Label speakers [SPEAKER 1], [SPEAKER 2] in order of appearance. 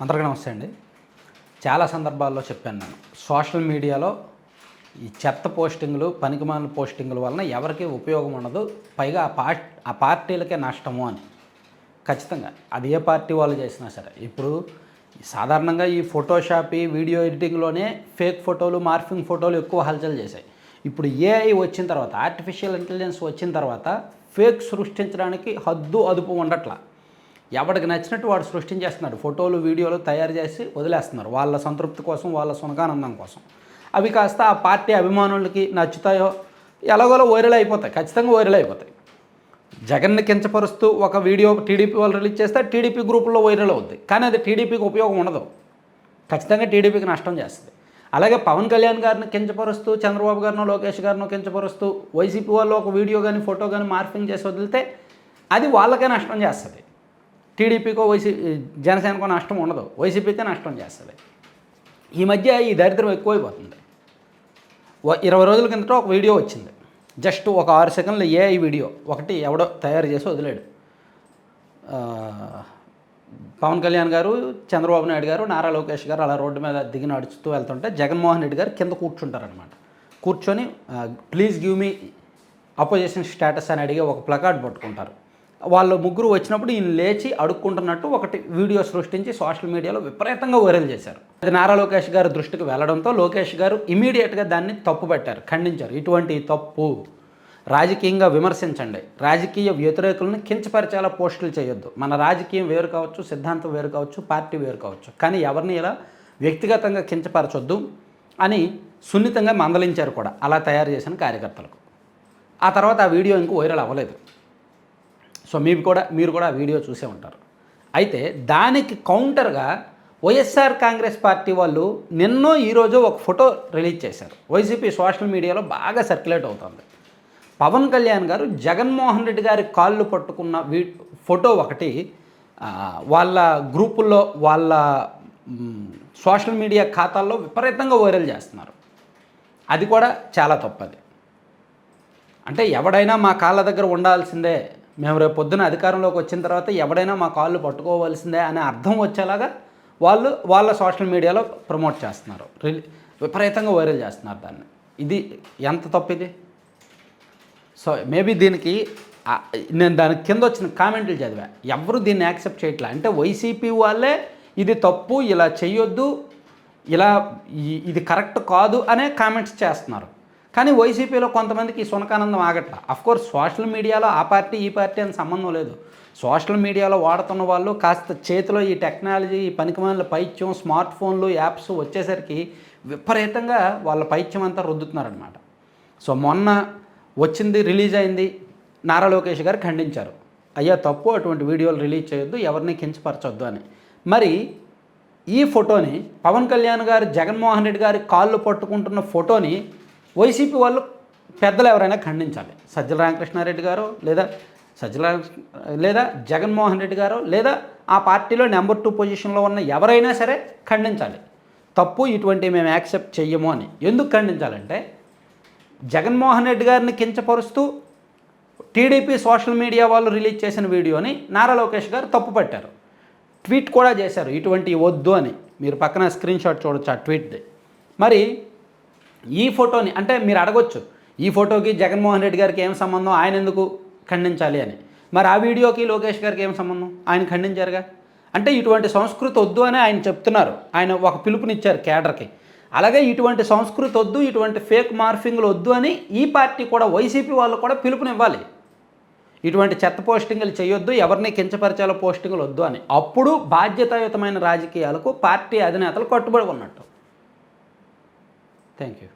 [SPEAKER 1] అందరికీ నమస్తే అండి. చాలా సందర్భాల్లో చెప్పాను నేను. సోషల్ మీడియాలో ఈ చెత్త పోస్టింగ్లు పనికిమాలిన పోస్టింగ్ల వలన ఎవరికి ఉపయోగం ఉండదు. పైగా ఆ పార్ట్ ఆ పార్టీలకే నష్టము అని. ఖచ్చితంగా. అది ఏ పార్టీ వాళ్ళు చేసినా సరే. ఇప్పుడు సాధారణంగా ఈ ఫోటోషాప్ ఈ వీడియో ఎడిటింగ్లోనే ఫేక్ ఫోటోలు మార్ఫింగ్ ఫోటోలు ఎక్కువ హల్చల్ చేశాయి. ఇప్పుడు ఏఐ వచ్చిన తర్వాత ఆర్టిఫిషియల్ ఇంటెలిజెన్స్ వచ్చిన తర్వాత ఫేక్ సృష్టించడానికి హద్దు అదుపు ఉండట్లా. ఎవడికి నచ్చినట్టు వాడు సృష్టించేస్తున్నాడు. ఫోటోలు వీడియోలు తయారు చేసి వదిలేస్తున్నారు. వాళ్ళ సంతృప్తి కోసం వాళ్ళ సునకానందం కోసం. అవి కాస్త ఆ పార్టీ అభిమానులకి నచ్చుతాయో ఎలాగోలో వైరల్ అయిపోతాయి. ఖచ్చితంగా వైరల్ అయిపోతాయి. జగన్ని కించపరుస్తూ ఒక వీడియో టీడీపీ వాళ్ళు రిలీజ్ చేస్తే టీడీపీ గ్రూపుల్లో వైరల్ అవుద్ది. కానీ అది టీడీపీకి ఉపయోగం ఉండదు. ఖచ్చితంగా టీడీపీకి నష్టం చేస్తుంది. అలాగే పవన్ కళ్యాణ్ గారిని కించపరుస్తూ చంద్రబాబు గారినో లోకేష్ గారినో కించపరుస్తూ వైసీపీ వాళ్ళు ఒక వీడియో కానీ ఫోటో కానీ మార్పింగ్ చేసి వదిలితే అది వాళ్ళకే నష్టం చేస్తుంది. టీడీపీకో వైసీ జనసేనకో నష్టం ఉండదు. వైసీపీకే నష్టం చేస్తుంది. ఈ మధ్య ఈ దరిద్రం ఎక్కువైపోతుంది. ఇరవై రోజుల కిందట ఒక వీడియో వచ్చింది. జస్ట్ ఒక ఆరు సెకండ్ల ఏఐ వీడియో ఒకటి ఎవడో తయారు చేసి వదిలేడు. పవన్ కళ్యాణ్ గారు చంద్రబాబు నాయుడు గారు నారా లోకేష్ గారు అలా రోడ్డు మీద దిగి నడుచుతూ వెళ్తుంటే జగన్మోహన్ రెడ్డి గారు కింద కూర్చుంటారనమాట కూర్చొని please give me opposition status అని అడిగే ఒక ప్లకార్డ్ పట్టుకుంటారు. వాళ్ళు ముగ్గురు వచ్చినప్పుడు ఈయన లేచి అడుక్కుంటున్నట్టు ఒకటి వీడియో సృష్టించి సోషల్ మీడియాలో విపరీతంగా వైరల్ చేశారు. అది నారా లోకేష్ గారి దృష్టికి వెళ్ళడంతో లోకేష్ గారు ఇమీడియట్గా దాన్ని తప్పు పెట్టారు ఖండించారు. ఇటువంటి తప్పు రాజకీయంగా విమర్శించండి. రాజకీయ వ్యతిరేకులను కించపరిచేలా పోస్టులు చేయొద్దు. మన రాజకీయం వేరు కావచ్చు సిద్ధాంతం వేరు కావచ్చు పార్టీ వేరు కావచ్చు. కానీ ఎవరిని ఇలా వ్యక్తిగతంగా కించపరచొద్దు అని సున్నితంగా మందలించారు కూడా. అలా తయారు చేసిన కార్యకర్తలకు. ఆ తర్వాత ఆ వీడియో ఇంకో వైరల్ అవ్వలేదు. సో మీరు కూడా మీరు కూడా వీడియో చూసే ఉంటారు. అయితే దానికి కౌంటర్గా వైఎస్ఆర్ కాంగ్రెస్ పార్టీ వాళ్ళు నిన్నో ఈరోజు ఒక ఫోటో రిలీజ్ చేశారు. వైసీపీ సోషల్ మీడియాలో బాగా సర్క్యులేట్ అవుతుంది. పవన్ కళ్యాణ్ గారు జగన్మోహన్ రెడ్డి గారి కాళ్ళు పట్టుకున్న వీ ఫోటో ఒకటి వాళ్ళ గ్రూపుల్లో వాళ్ళ సోషల్ మీడియా ఖాతాల్లో విపరీతంగా వైరల్ చేస్తున్నారు. అది కూడా చాలా తప్పది. అంటే ఎవడైనా మా కాళ్ళ దగ్గర ఉండాల్సిందే. మేము రేపు పొద్దున అధికారంలోకి వచ్చిన తర్వాత ఎవడైనా మా కాళ్ళు పట్టుకోవాల్సిందే అనే అర్థం వచ్చేలాగా వాళ్ళు వాళ్ళ సోషల్ మీడియాలో ప్రమోట్ చేస్తున్నారు. రిలీ విపరీతంగా వైరల్ చేస్తున్నారు దాన్ని. ఇది ఎంత తప్పు ఇది సో మేబీ దీనికి నేను దాని కింద వచ్చిన కామెంట్లు చదివా. ఎవరు దీన్ని యాక్సెప్ట్ చేయట్లే? అంటే వైసీపీ వాళ్ళే ఇది తప్పు ఇలా చేయొద్దు ఇలా ఇది కరెక్ట్ కాదు అనే కామెంట్స్ చేస్తున్నారు. కానీ వైసీపీలో కొంతమందికి ఈ సునకానందం ఆగట్ల. అఫ్కోర్స్ సోషల్ మీడియాలో ఆ పార్టీ ఈ పార్టీ అని సంబంధం లేదు. సోషల్ మీడియాలో వాడుతున్న వాళ్ళు కాస్త చేతిలో ఈ టెక్నాలజీ ఈ పనికిమాల పైత్యం స్మార్ట్ ఫోన్లు యాప్స్ వచ్చేసరికి విపరీతంగా వాళ్ళ పైత్యం అంతా రుద్దుతున్నారనమాట సో మొన్న వచ్చింది రిలీజ్ అయింది నారా లోకేష్ గారు ఖండించారు. అయ్యా తప్పు అటువంటి వీడియోలు రిలీజ్ చేయొద్దు ఎవరిని కించపరచొద్దు అని. మరి ఈ ఫోటోని పవన్ కళ్యాణ్ గారు జగన్మోహన్ రెడ్డి గారి కాళ్ళు పట్టుకుంటున్న ఫోటోని వైసీపీ వాళ్ళు పెద్దలు ఎవరైనా ఖండించాలి. సజ్జల రామకృష్ణారెడ్డి గారు లేదా సజ్జల లేదా జగన్మోహన్ రెడ్డి గారు లేదా ఆ పార్టీలో నెంబర్ టూ పొజిషన్లో ఉన్న ఎవరైనా సరే ఖండించాలి. తప్పు ఇటువంటి మేము యాక్సెప్ట్ చెయ్యము అని. ఎందుకు ఖండించాలంటే జగన్మోహన్ రెడ్డి గారిని కించపరుస్తూ టీడీపీ సోషల్ మీడియా వాళ్ళు రిలీజ్ చేసిన వీడియోని నారా లోకేష్ గారు తప్పు పట్టారు. ట్వీట్ కూడా చేశారు. ఇటువంటి వద్దు అని. మీరు పక్కన స్క్రీన్ షాట్ చూడొచ్చు ఆ ట్వీట్ది. మరి ఈ ఫోటోని అంటే మీరు అడగొచ్చు ఈ ఫోటోకి జగన్మోహన్ రెడ్డి గారికి ఏం సంబంధం ఆయన ఎందుకు ఖండించాలి అని. మరి ఆ వీడియోకి లోకేష్ గారికి ఏం సంబంధం? ఆయన ఖండించారుగా? అంటే ఇటువంటి సంస్కృతి వద్దు అని ఆయన చెప్తున్నారు. ఆయన ఒక పిలుపునిచ్చారు కేడర్కి అలాగే ఇటువంటి సంస్కృతి వద్దు ఇటువంటి ఫేక్ మార్ఫింగ్లు వద్దు అని ఈ పార్టీ కూడా వైసీపీ వాళ్ళు కూడా పిలుపునివ్వాలి. ఇటువంటి చెత్త పోస్టింగ్లు చేయొద్దు ఎవరిని కించపరిచేలా పోస్టింగ్లు వద్దు అని. అప్పుడు బాధ్యతాయుతమైన రాజకీయాలకు పార్టీ అధినేతలు కట్టుబడి ఉన్నట్టు. Thank you